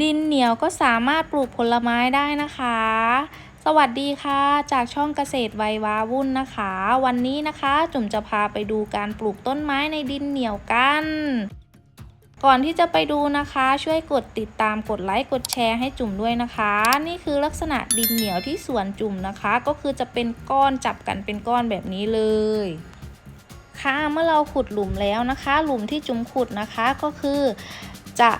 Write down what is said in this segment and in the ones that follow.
ดินเหนียวก็สามารถปลูกผลไม้ได้นะคะ สวัสดีค่ะ จากช่องเกษตรวัยวาวุ่นนะคะ วันนี้นะคะจุ๋มจะพาไปดูการปลูกต้นไม้ในดินเหนียวกัน ก่อนที่จะไปดูนะคะ ช่วยกดติดตามกดไลค์กดแชร์ให้จุ๋มด้วยนะคะ นี่คือลักษณะดินเหนียวที่สวนจุ่มนะคะ ก็คือจะเป็นก้อนจับกันเป็นก้อนแบบนี้เลยค่ะเมื่อเราขุดหลุมแล้วนะคะ หลุมที่จุ๋มขุดนะคะก็คือจะ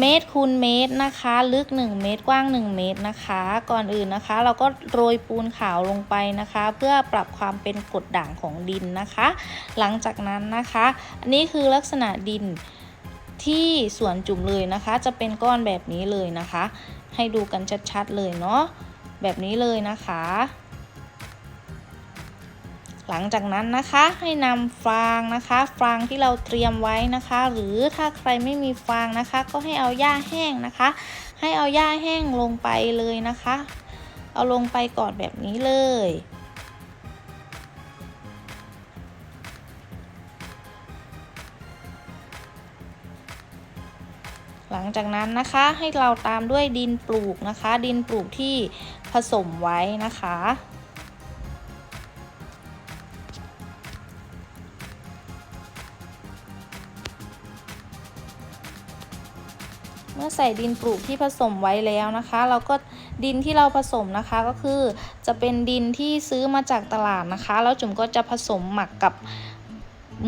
เมตรคูณเมตรนะคะ ลึก 1 เมตรกว้าง 1 เมตรนะคะ ก่อนอื่นนะคะ เราก็โรยปูนขาวลงไปนะคะ เพื่อปรับความเป็นกรดด่างของดินนะคะ หลังจากนั้นนะคะ อันนี้คือลักษณะดินที่สวนจุ่มเลยนะคะ จะเป็นก้อนแบบนี้เลยนะคะ ให้ดูกันชัดๆเลยเนาะแบบนี้เลยนะคะ ลังจากนั้นนะคะให้นำฟางนะคะ ฟางที่เราเตรียมไว้นะคะ หรือถ้าใครไม่มีฟางนะคะ ก็ให้เอาหญ้าแห้งนะคะ ให้เอาหญ้าแห้งลงไปเลยนะคะ เอาลงไปก่อนแบบนี้เลยหลังจากนั้นนะคะให้เราตามด้วยดินปลูกนะคะ ดินปลูกที่ผสมไว้นะคะ เมื่อใส่ดินปลูกที่ผสมไว้แล้วนะคะ เราก็ดินที่เราผสมนะคะก็คือจะเป็นดินที่ซื้อมาจากตลาดนะคะ แล้วจุ๋มก็จะผสมหมักกับ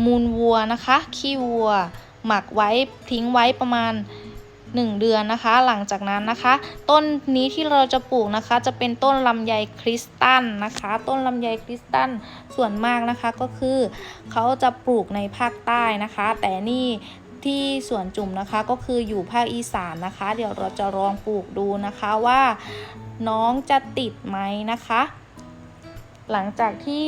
มูลวัวนะคะ ขี้วัว หมักไว้ทิ้งไว้ประมาณ 1 เดือนนะคะ หลังจากนั้นนะคะ ต้นนี้ที่เราจะปลูกนะคะ จะเป็นต้นลำไยคริสตัลนะคะ ต้นลำไยคริสตัลส่วนมากนะคะก็คือเขาจะปลูกในภาคใต้นะคะ แต่นี่ ที่สวนจุ่มนะคะก็คืออยู่ภาคอีสานนะคะ เดี๋ยวเราจะลองปลูกดูนะคะว่าน้องจะติดไหมนะคะ หลังจากที่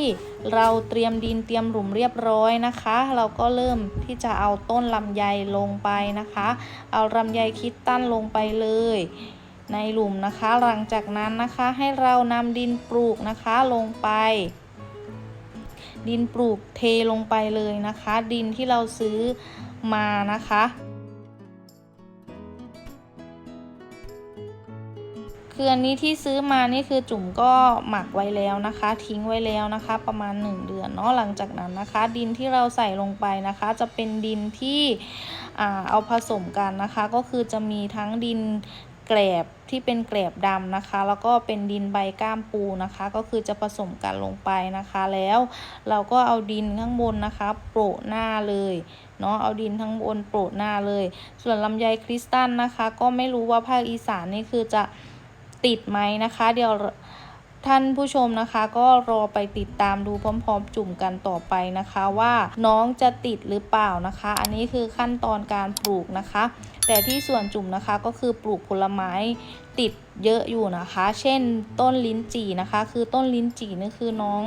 เราเตรียมดินเตรียมหลุมเรียบร้อยนะคะ เราก็เริ่มที่จะเอาต้นลำไยลงไปนะคะ เอาลำไยคิดตั้นลงไปเลยในหลุมนะคะ หลังจากนั้นนะคะให้เรานำดินปลูกนะคะลงไป ดินปลูกเทลงไปเลยนะคะ ดินที่เราซื้อ มานะคะคืออันนี้ที่ซื้อมานี่คือจุ่มก็หมักไว้แล้วนะคะ ทิ้งไว้แล้วนะคะ ประมาณ 1 เดือนเนาะหลังจากนั้นนะคะ ดินที่เราใส่ลงไปนะคะ จะเป็นดินที่เอาผสมกันนะคะ ก็คือจะมีทั้งดิน แกลบที่เป็นแกลบดำนะคะ แล้วก็เป็นดินใบก้ามปูนะคะ ก็คือจะผสมกันลงไปนะคะ แล้วเราก็เอาดินข้างบนนะคะ โปะหน้าเลยเนาะเอาดินทั้งบนโปะหน้าเลย ส่วนลำไยคริสตัลนะคะ ก็ไม่รู้ว่าภาคอีสานนี่คือจะติดไหมนะคะ เดี๋ยวท่านผู้ชมนะคะก็รอไปติดตามดูพร้อมๆ จุ่มกันต่อไปนะคะ ว่าน้องจะติดหรือเปล่านะคะ อันนี้คือขั้นตอนการปลูกนะคะ แต่ที่ส่วนจุ่มนะคะก็คือปลูกผลไม้ติดเยอะอยู่นะคะ เช่นต้นลิ้นจี่นะคะ คือต้นลิ้นจี่นี่คือน้อง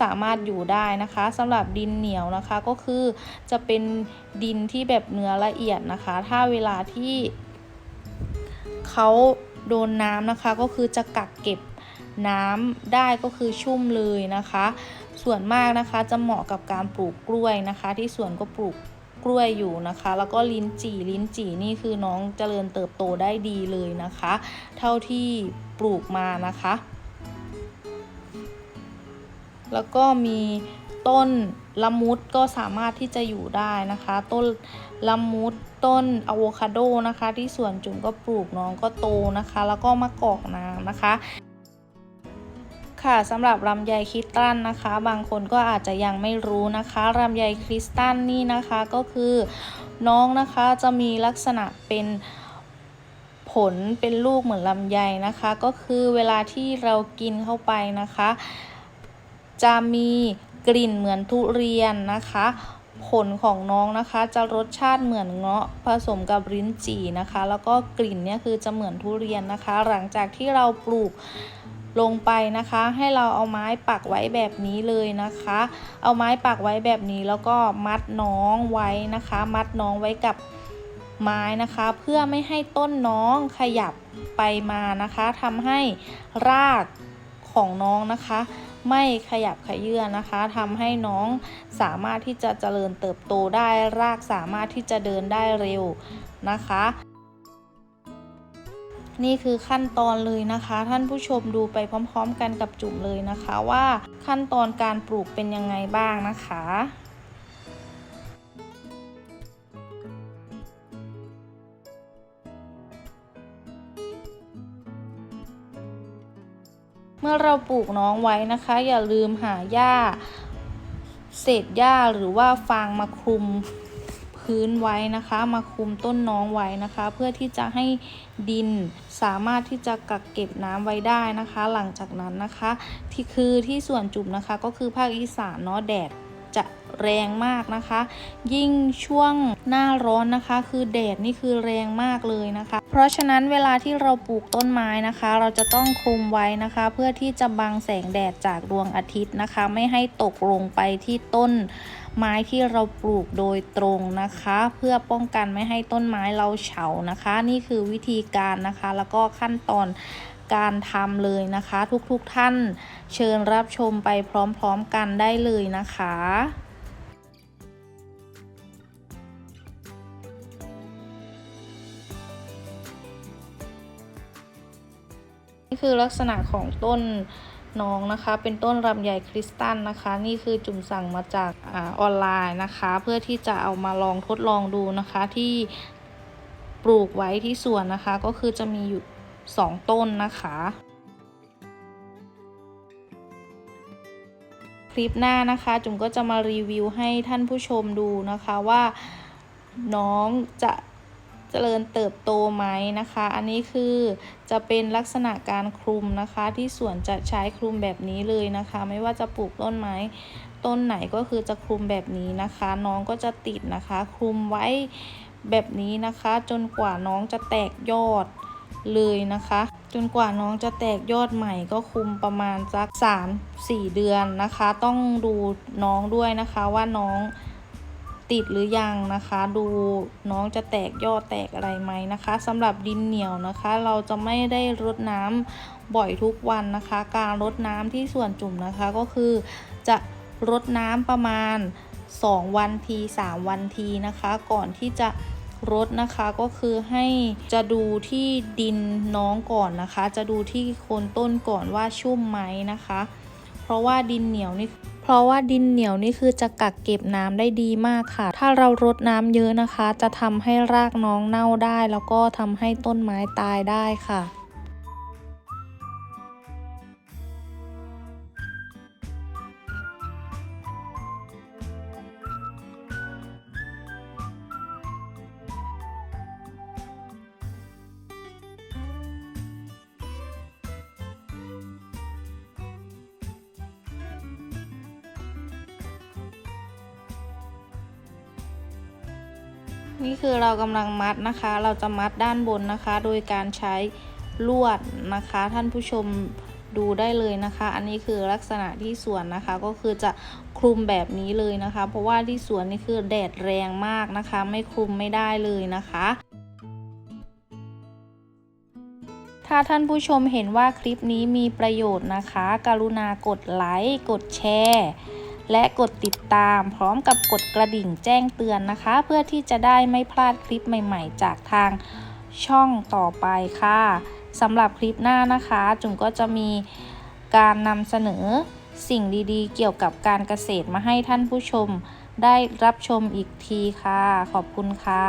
สามารถอยู่ได้นะคะสำหรับดินเหนียวนะคะก็คือจะเป็นดินที่แบบเนื้อละเอียดนะคะ ถ้าเวลาที่เขาโดนน้ำนะคะก็คือจะกักเก็บน้ำได้ก็คือชุ่มเลยนะคะ ส่วนมากนะคะจะเหมาะกับการปลูกกล้วยนะคะ ที่สวนก็ปลูก กล้วยอยู่นะคะ แล้วก็ลิ้นจี่ลิ้นจี่นี่คือน้องเจริญเติบโตได้ดีเลยนะคะ เท่าที่ปลูกมานะคะ แล้วก็มีต้นละมุดก็สามารถที่จะอยู่ได้นะคะ ต้นละมุดต้นอะโวคาโดนะคะ ที่สวนจุ่มก็ปลูกน้องก็โตนะคะ แล้วก็มะกอกน้ำนะคะ ค่ะสำหรับลำไยคริสตัลนะคะ บางคนก็อาจจะยังไม่รู้นะคะลำไยคริสตัลนี่นะคะก็คือน้องนะคะจะมีลักษณะเป็นผลเป็นลูกเหมือนลำไยนะคะ ก็คือเวลาที่เรากินเข้าไปนะคะ จะมีกลิ่นเหมือนทุเรียนนะคะ ผลของน้องนะคะ จะรสชาติเหมือนเงาะผสมกับลิ้นจี่นะคะ แล้วก็กลิ่นเนี่ยคือจะเหมือนทุเรียนนะคะ หลังจากที่เราปลูก ลงไปนะคะ ให้เราเอาไม้ปักไว้แบบนี้เลยนะคะ เอาไม้ปักไว้แบบนี้แล้วก็มัดน้องไว้นะคะ มัดน้องไว้กับไม้นะคะ เพื่อไม่ให้ต้นน้องขยับไปมานะคะทำให้รากของน้องนะคะ ไม่ขยับขยื่นนะคะทำให้น้องสามารถที่จะเจริญเติบโตได้รากสามารถที่จะเดินได้เร็วนะคะ นี่คือขั้นตอนเลยนะคะ ท่านผู้ชมดูไปพร้อมๆ กันกับจุ่มเลยนะคะว่าขั้นตอนการปลูกเป็นยังไงบ้างนะคะเมื่อเราปลูกน้องไว้นะคะ อย่าลืมหาหญ้า เศษหญ้าหรือว่าฟางมาคลุม พื้นไว้นะคะ มาคุมต้นน้องไว้นะคะ เพื่อที่จะให้ดินสามารถที่จะกักเก็บน้ำไว้ได้นะคะ หลังจากนั้นนะคะ ที่คือที่ส่วนจุ่มนะคะก็คือภาคอีสานเนาะแดด จะแรงมากนะคะ ยิ่งช่วงหน้าร้อนนะคะ คือแดดนี่คือแรงมากเลยนะคะ เพราะฉะนั้นเวลาที่เราปลูกต้นไม้นะคะ เราจะต้องคลุมไว้นะคะ เพื่อที่จะบังแสงแดดจากดวงอาทิตย์นะคะ ไม่ให้ตกลงไปที่ต้นไม้ที่เราปลูกโดยตรงนะคะ เพื่อป้องกันไม่ให้ต้นไม้เราเฉานะคะ นี่คือวิธีการนะคะ แล้วก็ขั้นตอน การทำเลยนะคะ ทุกๆทท่านเชิญรับชมไปพร้อมๆกันได้เลยนะคะนี่คือลักษณะของต้นน้องนะคะ เป็นต้นลำไยคริสตัลนะคะ นี่คือจุ่มสั่งมาจากอาออนไลน์นะคะ เพื่อที่จะเอามาลองทดลองดูนะคะที่ปลูกไว้ที่สวนนะคะ ก็คือจะมีอยู่ สองต้นนะคะ คลิปหน้านะคะ จุ๋มก็จะมารีวิวให้ท่านผู้ชมดูนะคะว่าน้องจะเจริญเติบโตไหมนะคะ อันนี้คือจะเป็นลักษณะการคลุมนะคะ ที่สวนจะใช้คลุมแบบนี้เลยนะคะ ไม่ว่าจะปลูกต้นไม้ต้นไหนก็คือจะคลุมแบบนี้นะคะ น้องก็จะติดนะคะ คลุมไว้แบบนี้นะคะ จนกว่าน้องจะแตกยอด เลยนะคะ จนกว่าน้องจะแตกยอดใหม่ก็คุมประมาณสัก 3-4 เดือนนะคะ ต้องดูน้องด้วยนะคะว่าน้องติดหรือยังนะคะ ดูน้องจะแตกยอดแตกอะไรไหมนะคะสำหรับดินเหนียวนะคะ เราจะไม่ได้รดน้ำบ่อยทุกวันนะคะ การรดน้ำที่ส่วนจุ่มนะคะก็คือจะรดน้ำประมาณ 2 วันที 3 วันทีนะคะ ก่อนที่จะ รดนะคะก็คือให้จะดูที่ดินน้องก่อนนะคะ จะดูที่โคนต้นก่อนว่าชุ่มไหมนะคะ เพราะว่าดินเหนียวนี่เพราะว่าดินเหนียวนี่คือจะกักเก็บน้ำได้ดีมากค่ะ ถ้าเรารดน้ำเยอะนะคะ จะทำให้รากน้องเน่าได้ แล้วก็ทำให้ต้นไม้ตายได้ค่ะ นี่คือเรากำลังมัดนะคะ เราจะมัดด้านบนนะคะ โดยการใช้ลวดนะคะ ท่านผู้ชมดูได้เลยนะคะ อันนี้คือลักษณะที่สวนนะคะ ก็คือจะคลุมแบบนี้เลยนะคะ เพราะว่าที่สวนนี่คือแดดแรงมากนะคะ ไม่คลุมไม่ได้เลยนะคะ ถ้าท่านผู้ชมเห็นว่าคลิปนี้มีประโยชน์นะคะ กรุณากดไลค์ กดแชร์ และกดติดตามพร้อมกับกดกระดิ่งแจ้งเตือนนะคะ เพื่อที่จะได้ไม่พลาดคลิปใหม่ๆ จากทางช่องต่อไปค่ะสำหรับคลิปหน้านะคะ จุ๋มก็จะมีการนำเสนอสิ่งดีๆ เกี่ยวกับการเกษตรมาให้ท่านผู้ชมได้รับชมอีกทีค่ะ ขอบคุณค่ะ